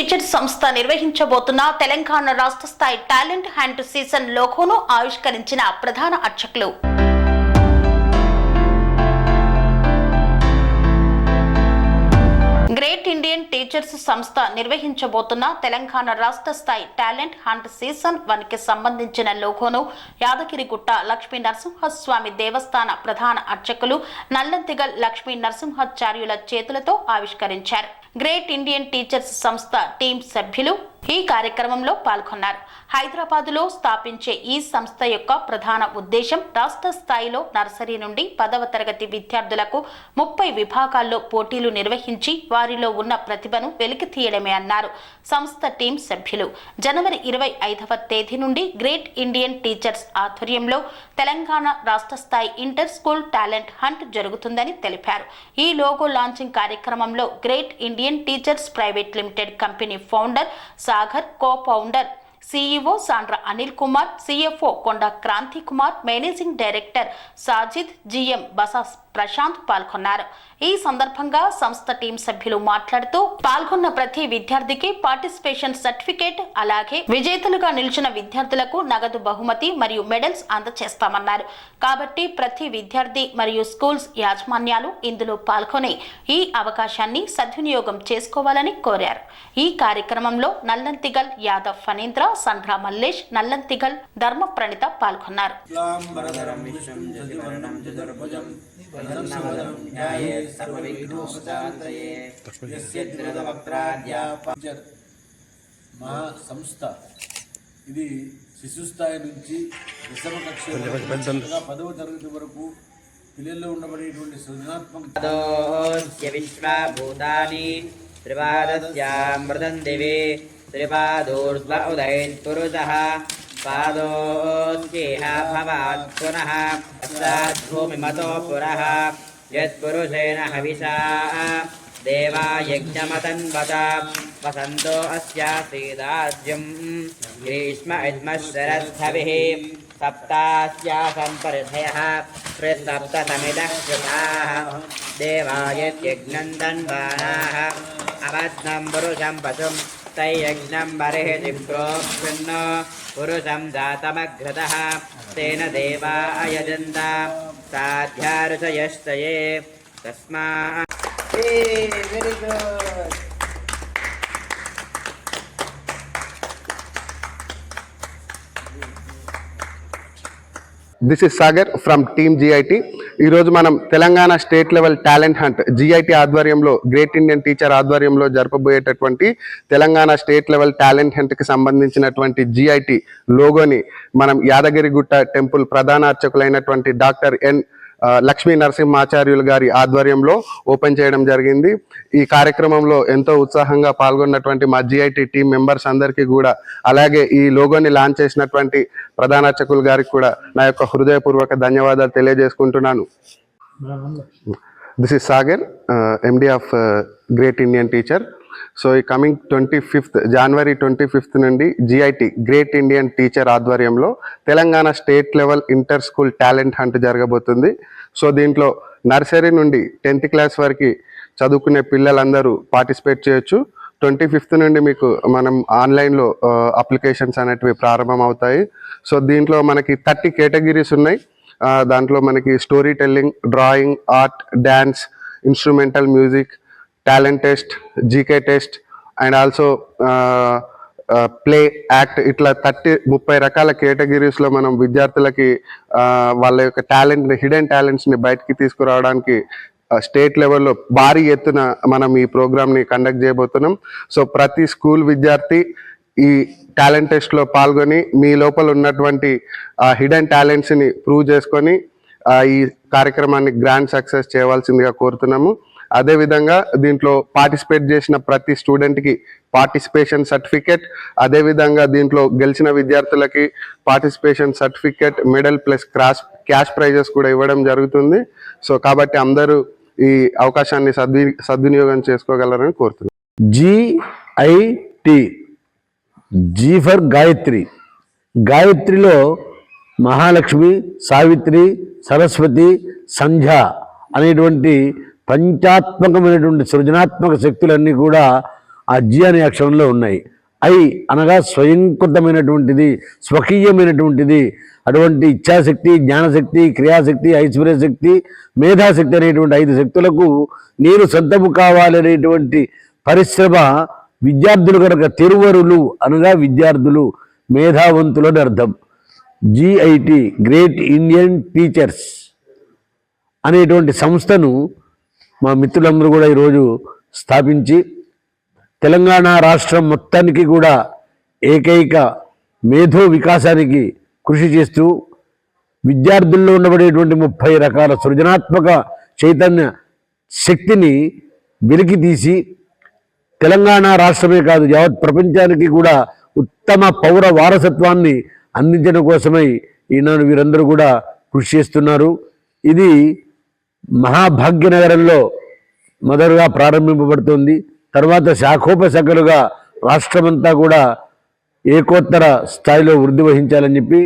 Teacher సంస్థ నిర్వహించబోతున్న తెలంగాణ రాష్ట్ర స్థాయి టాలెంట్ హ్యాండ్ సీజన్ లోగోను ఆవిష్కరించిన ప్రధాన అర్చకులు. గ్రేట్ ఇండియన్ టీచర్స్ సంస్థ నిర్వహించబోతున్న తెలంగాణ రాష్ట్ర స్థాయి టాలెంట్ హంట్ సీజన్ వన్కి సంబంధించిన లోగోను యాదగిరిగుట్ట లక్ష్మీ నరసింహస్వామి దేవస్థాన ప్రధాన అర్చకులు నల్లంతిగల్ లక్ష్మీ నరసింహాచార్యుల చేతులతో ఆవిష్కరించారు. గ్రేట్ ఇండియన్ టీచర్స్ సంస్థ టీం సభ్యులు ఈ కార్యక్రమంలో పాల్గొన్నారు. హైదరాబాదులో స్థాపించే ఈ సంస్థ యొక్క ప్రధాన ఉద్దేశం రాష్ట్ర స్థాయిలో నర్సరీ నుండి పదవ తరగతి విద్యార్థులకు ముప్పై విభాగాల్లో పోటీలు నిర్వహించి వారిలో ఉన్న ప్రతిభను వెలికి తీయడమే అన్నారు సంస్థ టీం సభ్యులు. జనవరి ఇరవై ఐదవ తేదీ నుండి గ్రేట్ ఇండియన్ టీచర్స్ ఆధ్వర్యంలో తెలంగాణ రాష్ట్ర స్థాయి ఇంటర్ స్కూల్ టాలెంట్ హంట్ జరుగుతుందని తెలిపారు. ఈ లోగో లాంచింగ్ కార్యక్రమంలో Great Indian Teachers private limited company founder Sagar co founder CEO Sandra Anil Kumar CFO Konda Kranthi Kumar managing director Sajid GM Basas Prashanth పాల్గొన్నారు. ఈ సందర్భంగా సంస్థ టీం సభ్యులు మాట్లాడుతూ పాల్గొన్న ప్రతి విద్యార్థికి పార్టిసిపేషన్ సర్టిఫికేట్ అలాగే విజేతలుగా నిలిచిన విద్యార్థులకు నగదు బహుమతి మరియు మెడల్స్ అందజేస్తామన్నారు కాబట్టి ప్రతి విద్యార్థి మరియు స్కూల్స్ యాజమాన్యాలు ఇందులో పాల్గొని ఈ అవకాశాన్ని సద్వినియోగం చేసుకోవాలని కోరారు. ఈ కార్యక్రమంలో నల్లంతిగల్ యాదవ్ ఫణీంద్ర సంధ్రా మల్లేష్ నల్లంతిగల్ ధర్మ ప్రణిత పాల్గొన్నారు. మా సంస్థ. ఇది శిశు స్థాయి నుంచి దశమ కక్ష పదవ తరగతి వరకు పిల్లల్లో ఉండబడేటువంటి సృజనాత్మక విశ్వభూతాని త్రిపాదస్యామృతం దివే. त्रिपादूर्ध्व उदयेत् पुरुषः भवात् पुनः भूमिमतो पुरः। यत्पुरुषेण हविषा। देवा यज्ञमतन्वत वसन्तो अस्यासीदाज्यम्। ग्रीष्म इद्मशरस्थभिः सप्तास्यासं परिधयः त्रिसप्तसमिदः कृताः देवा यद्यज्ञन्दन्वानाः अवत्नं पुरुषं पशुम्। तै यज्ञं बर्हिजिप्रोक्विन्नो पुरुषं जातमघ्रतः तेन देवा अयजन्त साध्यारुषयश्चये तस्मा very good This is Sagar from Team GIT. ఈరోజు మనం Telangana state level talent hunt GIT ఆధ్వర్యంలో గ్రేట్ ఇండియన్ టీచర్ ఆధ్వర్యంలో జరపబోయేటటువంటి తెలంగాణ స్టేట్ లెవెల్ టాలెంట్ హంట్కి సంబంధించినటువంటి జిఐటి లోగోని మనం యాదగిరిగుట్ట టెంపుల్ ప్రధాన అర్చకులైనటువంటి డాక్టర్ ఎన్ లక్ష్మీ నరసింహాచార్యులు గారి ఆధ్వర్యంలో ఓపెన్ చేయడం జరిగింది. ఈ కార్యక్రమంలో ఎంతో ఉత్సాహంగా పాల్గొన్నటువంటి మా జిఐటి టీం మెంబర్స్ అందరికీ కూడా అలాగే ఈ లోగోని లాంచ్ చేసినటువంటి ప్రధాన అర్చకులు గారికి కూడా నా యొక్క హృదయపూర్వక ధన్యవాదాలు తెలియజేసుకుంటున్నాను. This is Sagar MD of Great Indian Teacher so ఈ కమింగ్ ట్వంటీ ఫిఫ్త్ జనవరి ట్వంటీ ఫిఫ్త్ నుండి జిఐటి గ్రేట్ ఇండియన్ టీచర్ ఆధ్వర్యంలో Telangana state level inter school talent hunt జరగబోతుంది. సో దీంట్లో నర్సరీ నుండి టెన్త్ క్లాస్ వరకు చదువుకునే పిల్లలందరూ పార్టిసిపేట్ చేయొచ్చు. ట్వంటీ ఫిఫ్త్ నుండి మీకు మనం ఆన్లైన్లో అప్లికేషన్స్ అనేటివి ప్రారంభం అవుతాయి సో దీంట్లో మనకి థర్టీ కేటగిరీస్ ఉన్నాయి. దాంట్లో మనకి story telling drawing art dance instrumental music talent test GK test and also play act ఇట్లా థర్టీ ముప్పై రకాల కేటగిరీస్లో మనం విద్యార్థులకి వాళ్ళ యొక్క టాలెంట్ని హిడెన్ టాలెంట్స్ని బయటికి తీసుకురావడానికి స్టేట్ లెవెల్లో భారీ ఎత్తున మనం ఈ ప్రోగ్రామ్ని కండక్ట్ చేయబోతున్నాం. సో ప్రతి స్కూల్ విద్యార్థి ఈ టాలెంట్ టెస్ట్లో పాల్గొని మీ లోపల ఉన్నటువంటి హిడెన్ టాలెంట్స్ని ప్రూవ్ చేసుకొని ఈ కార్యక్రమాన్ని గ్రాండ్ సక్సెస్ చేయవలసిందిగా కోరుతున్నాము. అదేవిధంగా దీంట్లో పార్టిసిపేట్ చేసిన ప్రతి స్టూడెంట్కి పార్టిసిపేషన్ సర్టిఫికేట్ అదేవిధంగా దీంట్లో గెలిచిన విద్యార్థులకి participation certificate medal plus cross cash prizes కూడా ఇవ్వడం జరుగుతుంది. సో కాబట్టి అందరూ ఈ అవకాశాన్ని సద్వి సద్వినియోగం చేసుకోగలరని కోరుతున్నాను జిఐటి జీ ఫర్ గాయత్రి గాయత్రిలో మహాలక్ష్మి సావిత్రి సరస్వతి సంధ్య అనేటువంటి పంచాత్మకమైనటువంటి సృజనాత్మక శక్తులన్నీ కూడా ఆ అనే అక్షరంలో ఉన్నాయి. ఐ అనగా స్వయంకృతమైనటువంటిది స్వకీయమైనటువంటిది. అటువంటి ఇచ్ఛాశక్తి జ్ఞానశక్తి క్రియాశక్తి ఐశ్వర్యశక్తి మేధాశక్తి అనేటువంటి ఐదు శక్తులకు నేను సొంతము కావాలనేటువంటి పరిశ్రమ విద్యార్థులు కనుక తిరువరులు అనగా విద్యార్థులు మేధావంతులని అర్థం. జిఐటి గ్రేట్ ఇండియన్ టీచర్స్ అనేటువంటి సంస్థను మా మిత్రులందరూ కూడా ఈరోజు స్థాపించి తెలంగాణ రాష్ట్రం మొత్తానికి కూడా ఏకైక మేధో వికాసానికి కృషి చేస్తూ విద్యార్థుల్లో ఉండబడేటువంటి ముప్పై రకాల సృజనాత్మక చైతన్య శక్తిని వెలికి తీసి తెలంగాణ రాష్ట్రమే కాదు యావత్ ప్రపంచానికి కూడా ఉత్తమ పౌర వారసత్వాన్ని అందించడం కోసమై ఈనాడు వీరందరూ కూడా కృషి చేస్తున్నారు. ఇది మహాభాగ్యనగరంలో మొదలుగా ప్రారంభింపబడుతుంది. తర్వాత శాఖోపశాఖలుగా రాష్ట్రమంతా కూడా ఏకోత్తర స్థాయిలో వృద్ధి వహించాలని చెప్పి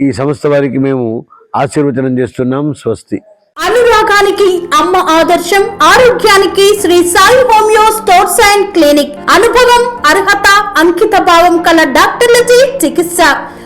ఈ సంస్థ వారికి మేము ఆశీర్వచనం చేస్తున్నాం. స్వస్తి. అనురాగానికి అమ్మ ఆదర్శం ఆరోగ్యానికి Sri Sai homeo stores and clinic. అనుభవం అర్హత అంకిత భావం కల డాక్టర్లచే చికిత్స.